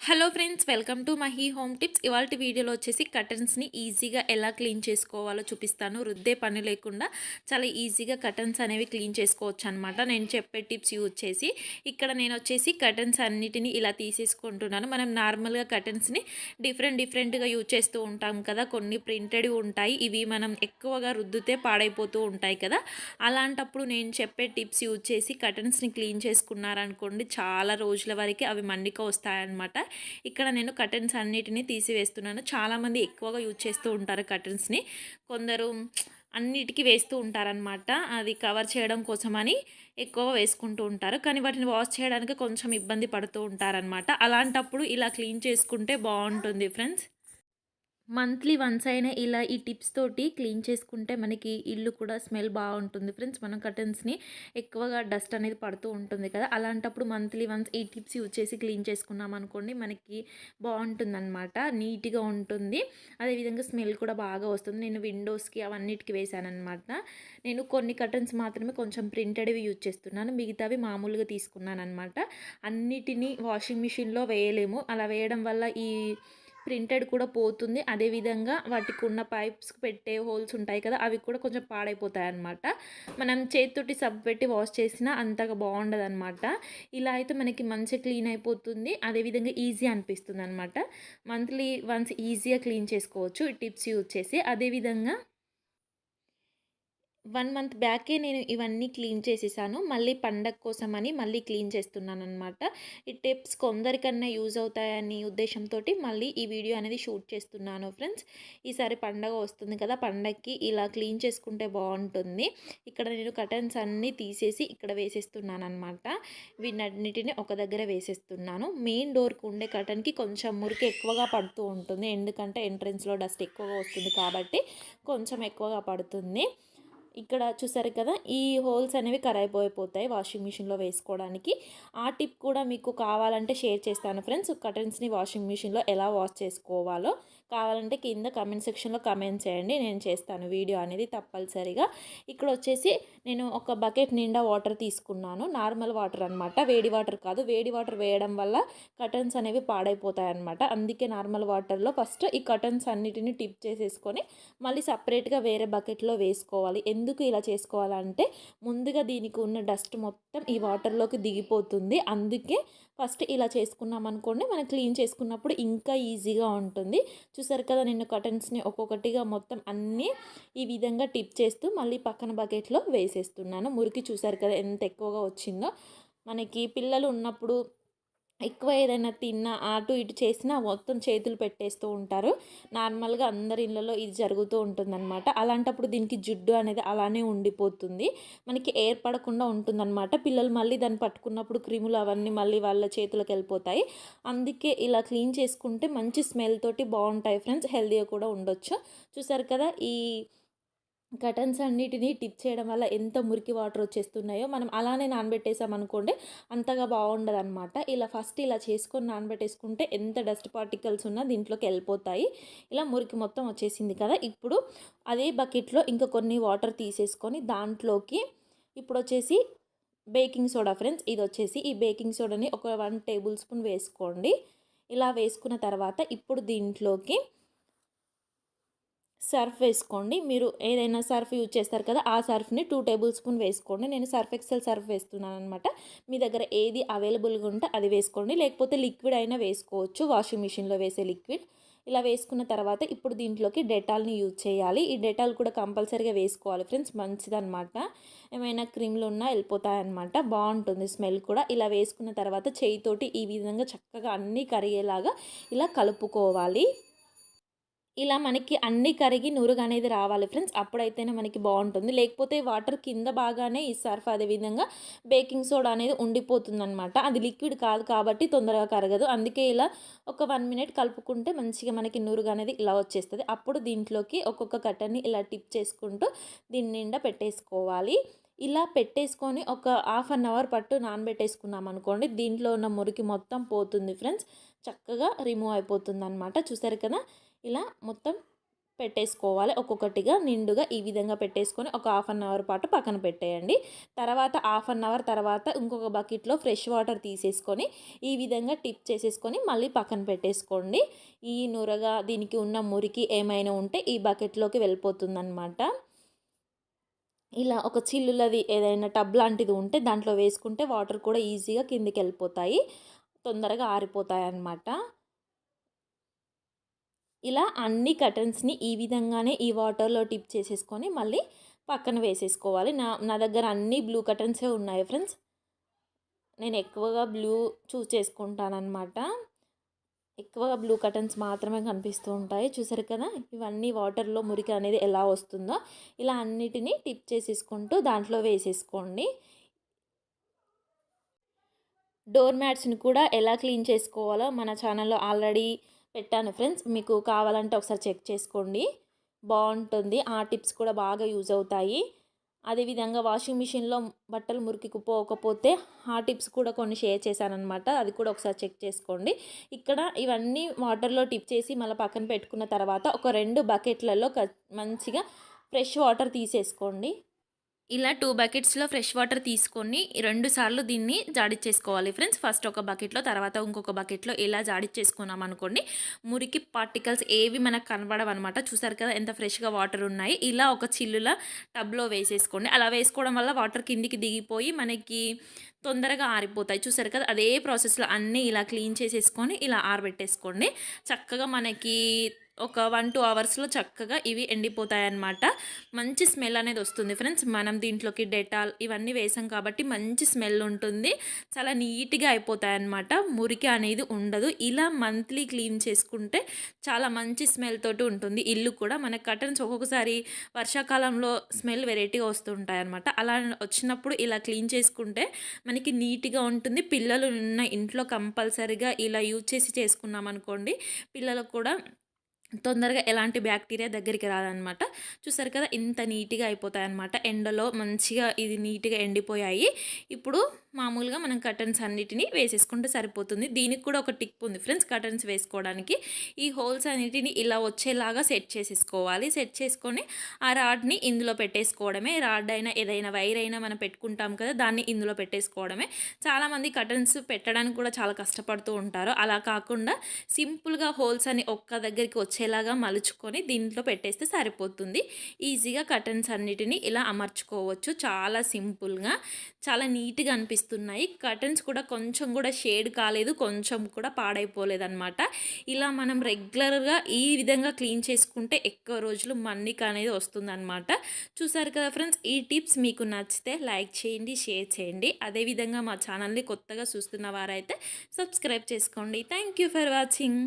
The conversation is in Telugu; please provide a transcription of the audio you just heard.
Hello friends welcome to Mahi home tips. ఇవాళ వీడియోలో వచ్చేసి కటన్స్ని ఈజీగా ఎలా క్లీన్ చేసుకోవాలో చూపిస్తాను. రుద్దే పని లేకుండా చాలా ఈజీగా కటన్స్ అనేవి క్లీన్ చేసుకోవచ్చు అనమాట నేను చెప్పే టిప్స్ యూజ్ చేసి ఇక్కడ నేను వచ్చేసి కటన్స్ అన్నిటిని ఇలా తీసేసుకుంటున్నాను. మనం నార్మల్గా కటన్స్ని డిఫరెంట్ డిఫరెంట్గా యూజ్ చేస్తూ ఉంటాం కదా. కొన్ని ప్రింటెడ్ ఉంటాయి ఇవి మనం ఎక్కువగా రుద్దితే పాడైపోతూ ఉంటాయి కదా. అలాంటప్పుడు నేను చెప్పే టిప్స్ యూజ్ చేసి కటన్స్ని క్లీన్ చేసుకున్నారనుకోండి చాలా రోజుల వరకు అవి మండిక వస్తాయన్నమాట. ఇక్కడ నేను కర్టెన్స్ అన్నిటినీ తీసివేస్తున్నాను. చాలామంది ఎక్కువగా యూజ్ చేస్తూ ఉంటారు కర్టెన్స్ని కొందరు అన్నిటికీ వేస్తూ ఉంటారనమాట అది కవర్ చేయడం కోసమని ఎక్కువ వేసుకుంటూ ఉంటారు. కానీ వాటిని వాష్ చేయడానికి కొంచెం ఇబ్బంది పడుతూ ఉంటారనమాట అలాంటప్పుడు ఇలా క్లీన్ చేసుకుంటే బాగుంటుంది ఫ్రెండ్స్ మంత్లీ వన్స్ అయినా ఇలా ఈ టిప్స్ తోటి క్లీన్ చేసుకుంటే మనకి ఇల్లు కూడా స్మెల్ బాగుంటుంది. ఫ్రెండ్స్ మనం కర్టన్స్ని ఎక్కువగా డస్ట్ అనేది పడుతూ ఉంటుంది కదా. అలాంటప్పుడు మంత్లీ వన్స్ ఈ టిప్స్ యూజ్ చేసి క్లీన్ చేసుకున్నాం అనుకోండి మనకి బాగుంటుంది అనమాట నీట్గా ఉంటుంది. అదేవిధంగా స్మెల్ కూడా బాగా వస్తుంది. నేను విండోస్కి అవన్నిటికి వేసాను అనమాట నేను కొన్ని కర్టన్స్ మాత్రమే కొంచెం ప్రింటెడ్వి యూజ్ చేస్తున్నాను. మిగతావి మామూలుగా తీసుకున్నాను అనమాట అన్నిటినీ వాషింగ్ మిషన్లో వేయలేము. అలా వేయడం వల్ల ఈ ప్రింటెడ్ కూడా పోతుంది. అదేవిధంగా వాటికి ఉన్న పైప్స్ పెట్టే హోల్స్ ఉంటాయి కదా అవి కూడా కొంచెం పాడైపోతాయి అనమాట మనం చేతితోటి సబ్ పెట్టి వాష్ చేసినా అంతగా బాగుండదు అనమాట ఇలా అయితే మనకి మంచిగా క్లీన్ అయిపోతుంది. అదేవిధంగా ఈజీ అనిపిస్తుంది అనమాట మంత్లీ వన్స్ ఈజీగా క్లీన్ చేసుకోవచ్చు. ఈ టిప్స్ యూజ్ చేసి. అదేవిధంగా వన్ మంత్ బ్యాకే నేను ఇవన్నీ క్లీన్ చేసేసాను. మళ్ళీ పండగ కోసమని మళ్ళీ క్లీన్ చేస్తున్నాను అనమాట ఈ టిప్స్ కొందరికన్నా యూజ్ అవుతాయని ఉద్దేశంతో మళ్ళీ ఈ వీడియో అనేది షూట్ చేస్తున్నాను ఫ్రెండ్స్. ఈసారి పండగ వస్తుంది కదా పండగకి ఇలా క్లీన్ చేసుకుంటే బాగుంటుంది. ఇక్కడ నేను కటన్స్ అన్నీ తీసేసి ఇక్కడ వేసేస్తున్నాను అనమాట వీటన్నిటిని ఒక దగ్గర వేసేస్తున్నాను. మెయిన్ డోర్కి ఉండే కటన్కి కొంచెం మురికి ఎక్కువగా పడుతూ ఉంటుంది. ఎందుకంటే ఎంట్రెన్స్లో డస్ట్ ఎక్కువగా వస్తుంది కాబట్టి కొంచెం ఎక్కువగా పడుతుంది. ఇక్కడ చూసారు కదా ఈ హోల్స్ అనేవి కరైపోయిపోతాయి వాషింగ్ మిషన్లో వేసుకోవడానికి. ఆ టిప్ కూడా మీకు కావాలంటే షేర్ చేస్తాను ఫ్రెండ్స్. కటన్స్ని వాషింగ్ మిషన్లో ఎలా వాష్ చేసుకోవాలో కావాలంటే కింద కమెంట్ సెక్షన్లో కమెంట్ చేయండి. నేను చేస్తాను వీడియో అనేది తప్పనిసరిగా. ఇక్కడ వచ్చేసి నేను ఒక బకెట్ నిండా వాటర్ తీసుకున్నాను. నార్మల్ వాటర్ అనమాట వేడి వాటర్ కాదు. వేడి వాటర్ వేయడం వల్ల కటన్స్ అనేవి పాడైపోతాయి అనమాట అందుకే నార్మల్ వాటర్లో ఫస్ట్ ఈ కటన్స్ అన్నిటిని టిప్ చేసేసుకొని మళ్ళీ సపరేట్గా వేరే బకెట్లో వేసుకోవాలి. ఎందుకు ఎందుకు ఇలా చేసుకోవాలంటే ముందుగా దీనికి ఉన్న డస్ట్ మొత్తం ఈ వాటర్లోకి దిగిపోతుంది. అందుకే ఫస్ట్ ఇలా చేసుకున్నాం అనుకోండి మనం క్లీన్ చేసుకున్నప్పుడు ఇంకా ఈజీగా ఉంటుంది. చూసారు కదా నేను కటన్స్ని ఒక్కొక్కటిగా మొత్తం అన్నీ ఈ విధంగా టిప్ చేస్తూ మళ్ళీ పక్కన బకెట్లో వేసేస్తున్నాను. మురికి చూసారు కదా ఎంత ఎక్కువగా వచ్చిందో. మనకి పిల్లలు ఉన్నప్పుడు ఎక్కువ ఏదైనా తిన్నా అటు ఇటు చేసినా మొత్తం చేతులు పెట్టేస్తూ ఉంటారు. నార్మల్గా అందరి ఇళ్ళలో ఇది జరుగుతూ ఉంటుందన్నమాట. అలాంటప్పుడు దీనికి జిడ్డు అనేది అలానే ఉండిపోతుంది. మనకి ఏర్పడకుండా ఉంటుందన్నమాట. పిల్లలు మళ్ళీ దాన్ని పట్టుకున్నప్పుడు క్రిములు అవన్నీ మళ్ళీ వాళ్ళ చేతులకు వెళ్ళిపోతాయి. అందుకే ఇలా క్లీన్ చేసుకుంటే మంచి స్మెల్ తోటి బాగుంటాయి ఫ్రెండ్స్. హెల్తీగా కూడా ఉండొచ్చు. చూసారు కదా ఈ కటన్స్ అన్నిటినీ టిప్ చేయడం వల్ల ఎంత మురికి వాటర్ వచ్చేస్తున్నాయో మనం అలానే నానబెట్టేసాం అనుకోండి అంతగా బాగుండదు అనమాట ఇలా ఫస్ట్ ఇలా చేసుకొని నానబెట్టేసుకుంటే ఎంత డస్ట్ పార్టికల్స్ ఉన్నా దీంట్లోకి వెళ్ళిపోతాయి. ఇలా మురికి మొత్తం వచ్చేసింది కదా. ఇప్పుడు అదే బకెట్లో ఇంకా కొన్ని వాటర్ తీసేసుకొని దాంట్లోకి ఇప్పుడు వచ్చేసి బేకింగ్ సోడా ఫ్రెండ్స్ ఇది వచ్చేసి ఈ బేకింగ్ సోడాని ఒక వన్ టేబుల్ స్పూన్ వేసుకోండి. ఇలా వేసుకున్న తర్వాత ఇప్పుడు దీంట్లోకి సర్ఫ్ వేసుకోండి. మీరు ఏదైనా సర్ఫ్ యూజ్ చేస్తారు కదా ఆ సర్ఫ్ని టూ టేబుల్ స్పూన్ వేసుకోండి. నేను సర్ఫ్ ఎక్సెల్ సర్ఫ్ వేస్తున్నాను అనమాట మీ దగ్గర ఏది అవైలబుల్గా ఉంటే అది వేసుకోండి. లేకపోతే లిక్విడ్ అయినా వేసుకోవచ్చు. వాషింగ్ మిషన్లో వేసే లిక్విడ్. ఇలా వేసుకున్న తర్వాత ఇప్పుడు దీంట్లోకి డెటాల్ని యూజ్ చేయాలి. ఈ డెటాల్ కూడా కంపల్సరీగా వేసుకోవాలి ఫ్రెండ్స్. మంచిదన్నమాట. ఏమైనా క్రీమ్లు ఉన్నా వెళ్ళిపోతాయన్నమాట. బాగుంటుంది స్మెల్ కూడా. ఇలా వేసుకున్న తర్వాత చేయితోటి ఈ విధంగా చక్కగా అన్నీ కరిగేలాగా ఇలా కలుపుకోవాలి. ఇలా మనకి అన్ని కరిగి నురుగు అనేది రావాలి ఫ్రెండ్స్. అప్పుడైతేనే మనకి బాగుంటుంది. లేకపోతే వాటర్ కింద బాగానే ఈ సర్ఫ్ అదేవిధంగా బేకింగ్ సోడా అనేది ఉండిపోతుంది అనమాట అది లిక్విడ్ కాదు కాబట్టి తొందరగా కరగదు. అందుకే ఇలా ఒక వన్ మినిట్ కలుపుకుంటే మంచిగా మనకి నురుగు అనేది ఇలా వచ్చేస్తుంది. అప్పుడు దీంట్లోకి ఒక్కొక్క కట్టని ఇలా టిప్ చేసుకుంటూ దీని నిండా పెట్టేసుకోవాలి. ఇలా పెట్టేసుకొని ఒక హాఫ్ అన్ అవర్ పట్టు నానబెట్టేసుకున్నాం అనుకోండి దీంట్లో ఉన్న మురికి మొత్తం పోతుంది ఫ్రెండ్స్. చక్కగా రిమూవ్ అయిపోతుంది అనమాట చూసారు కదా? ఇలా మొత్తం పెట్టేసుకోవాలి. ఒక్కొక్కటిగా నిండుగా ఈ విధంగా పెట్టేసుకొని ఒక హాఫ్ అన్ అవర్ పాటు పక్కన పెట్టేయండి. తర్వాత హాఫ్ అన్ అవర్ తర్వాత ఇంకొక బకెట్లో ఫ్రెష్ వాటర్ తీసేసుకొని ఈ విధంగా టిప్ చేసేసుకొని మళ్ళీ పక్కన పెట్టేసుకోండి. ఈ నురగా దీనికి ఉన్న మురికి ఏమైనా ఉంటే ఈ బకెట్లోకి వెళ్ళిపోతుందన్నమాట. ఇలా ఒక చిల్లులది ఏదైనా టబ్ లాంటిది ఉంటే దాంట్లో వేసుకుంటే వాటర్ కూడా ఈజీగా కిందికి వెళ్ళిపోతాయి. తొందరగా ఆరిపోతాయి అన్నమాట ఇలా అన్ని కటన్స్ని ఈ విధంగానే ఈ వాటర్లో టిప్ చేసేసుకొని మళ్ళీ పక్కన వేసేసుకోవాలి. నా నా దగ్గర అన్ని బ్లూ కటన్సే ఉన్నాయి ఫ్రెండ్స్. నేను ఎక్కువగా బ్లూ చూస్ చేసుకుంటానమాట ఎక్కువగా బ్లూ కటన్స్ మాత్రమే కనిపిస్తూ ఉంటాయి. చూసారు కదా? ఇవన్నీ వాటర్లో మురికి అనేది ఎలా వస్తుందో ఇలా అన్నిటినీ టిప్ చేసేసుకుంటూ దాంట్లో వేసేసుకోండి. డోర్ మ్యాట్స్ని కూడా ఎలా క్లీన్ చేసుకోవాలో మన ఛానల్లో ఆల్రెడీ పెట్టాను ఫ్రెండ్స్. మీకు కావాలంటే ఒకసారి చెక్ చేసుకోండి. బాగుంటుంది. ఆ టిప్స్ కూడా బాగా యూజ్ అవుతాయి. అదేవిధంగా వాషింగ్ మిషన్లో బట్టలు మురికిపోకపోతే ఆ టిప్స్ కూడా కొన్ని షేర్ చేశానమాట అది కూడా ఒకసారి చెక్ చేసుకోండి. ఇక్కడ ఇవన్నీ వాటర్లో టిప్ చేసి మళ్ళీ పక్కన పెట్టుకున్న తర్వాత ఒక రెండు బకెట్లలో మంచిగా ఫ్రెష్ వాటర్ తీసేసుకోండి. ఇలా టూ బకెట్స్లో ఫ్రెష్ వాటర్ తీసుకొని రెండు సార్లు దీన్ని జాడిచ్చేసుకోవాలి ఫ్రెండ్స్ ఫస్ట్ ఒక బకెట్లో తర్వాత ఇంకొక బకెట్లో ఇలా జాడిచ్చేసుకున్నాం అనుకోండి మురికి పార్టికల్స్ ఏవి మనకు కనబడవన్నమాట చూసారు కదా ఎంత ఫ్రెష్గా వాటర్ ఉన్నాయి. ఇలా ఒక చిల్లుల టబ్లో వేసేసుకోండి. అలా వేసుకోవడం వల్ల వాటర్ కిందికి దిగిపోయి మనకి తొందరగా ఆరిపోతాయి. చూసారు కదా? అదే ప్రాసెస్లో అన్నీ ఇలా క్లీన్ చేసేసుకొని ఇలా ఆరబెట్టేసుకోండి. చక్కగా మనకి ఒక వన్ టూ అవర్స్లో చక్కగా ఇవి ఎండిపోతాయి అన్నమాట మంచి స్మెల్ అనేది వస్తుంది ఫ్రెండ్స్ మనం దీంట్లోకి డెటాల్ ఇవన్నీ వేసాం కాబట్టి మంచి స్మెల్ ఉంటుంది. చాలా నీట్గా అయిపోతాయి అన్నమాట మురికి అనేది ఉండదు. ఇలా మంత్లీ క్లీన్ చేసుకుంటే చాలా మంచి స్మెల్ తోటి ఉంటుంది. ఇల్లు కూడా మన కటన్స్ ఒక్కొక్కసారి వర్షాకాలంలో స్మెల్ వెరైటీగా వస్తుంటాయి అనమాట అలా వచ్చినప్పుడు ఇలా క్లీన్ చేసుకుంటే మనకి నీట్గా ఉంటుంది. పిల్లలు ఉన్న ఇంట్లో కంపల్సరీగా ఇలా యూజ్ చేసి చేసుకున్నాం అనుకోండి పిల్లలకు కూడా తొందరగా ఎలాంటి బ్యాక్టీరియా దగ్గరికి రాదనమాట. చూసారు కదా ఇంత నీట్గా అయిపోతాయి అనమాట ఎండలో మంచిగా ఇది నీట్గా ఎండిపోయాయి. ఇప్పుడు మామూలుగా మనం కటన్స్ అన్నిటినీ వేసేసుకుంటే సరిపోతుంది. దీనికి కూడా ఒక టిక్ ఉంది ఫ్రెండ్స్ కటన్స్ వేసుకోవడానికి. ఈ హోల్స్ అన్నిటిని ఇలా వచ్చేలాగా సెట్ చేసేసుకోవాలి. సెట్ చేసుకొని ఆ రాడ్ని ఇందులో పెట్టేసుకోవడమే. రాడ్ అయినా ఏదైనా వైర్ అయినా మనం పెట్టుకుంటాం కదా దాన్ని ఇందులో పెట్టేసుకోవడమే. చాలామంది కటన్స్ పెట్టడానికి కూడా చాలా కష్టపడుతూ ఉంటారు. అలా కాకుండా సింపుల్గా హోల్స్ అని ఒక్క దగ్గరికి వచ్చేలాగా మలుచుకొని దీంట్లో పెట్టేస్తే సరిపోతుంది. ఈజీగా కటన్స్ అన్నిటిని ఇలా అమర్చుకోవచ్చు. చాలా సింపుల్గా చాలా నీట్గా అనిపిస్తుంది. కనిపిస్తున్నాయి కర్టన్స్ కూడా కొంచెం కూడా షేడ్ కాలేదు కొంచెం కూడా పాడైపోలేదన్నమాట. ఇలా మనం రెగ్యులర్గా ఈ విధంగా క్లీన్ చేసుకుంటే ఎక్కువ రోజులు మన్నిక అనేది వస్తుందన్నమాట. చూసారు కదా ఫ్రెండ్స్ ఈ టిప్స్ మీకు నచ్చితే లైక్ చేయండి షేర్ చేయండి. అదేవిధంగా మా ఛానల్ని కొత్తగా చూస్తున్న వారైతే సబ్స్క్రైబ్ చేసుకోండి. Thank you for watching.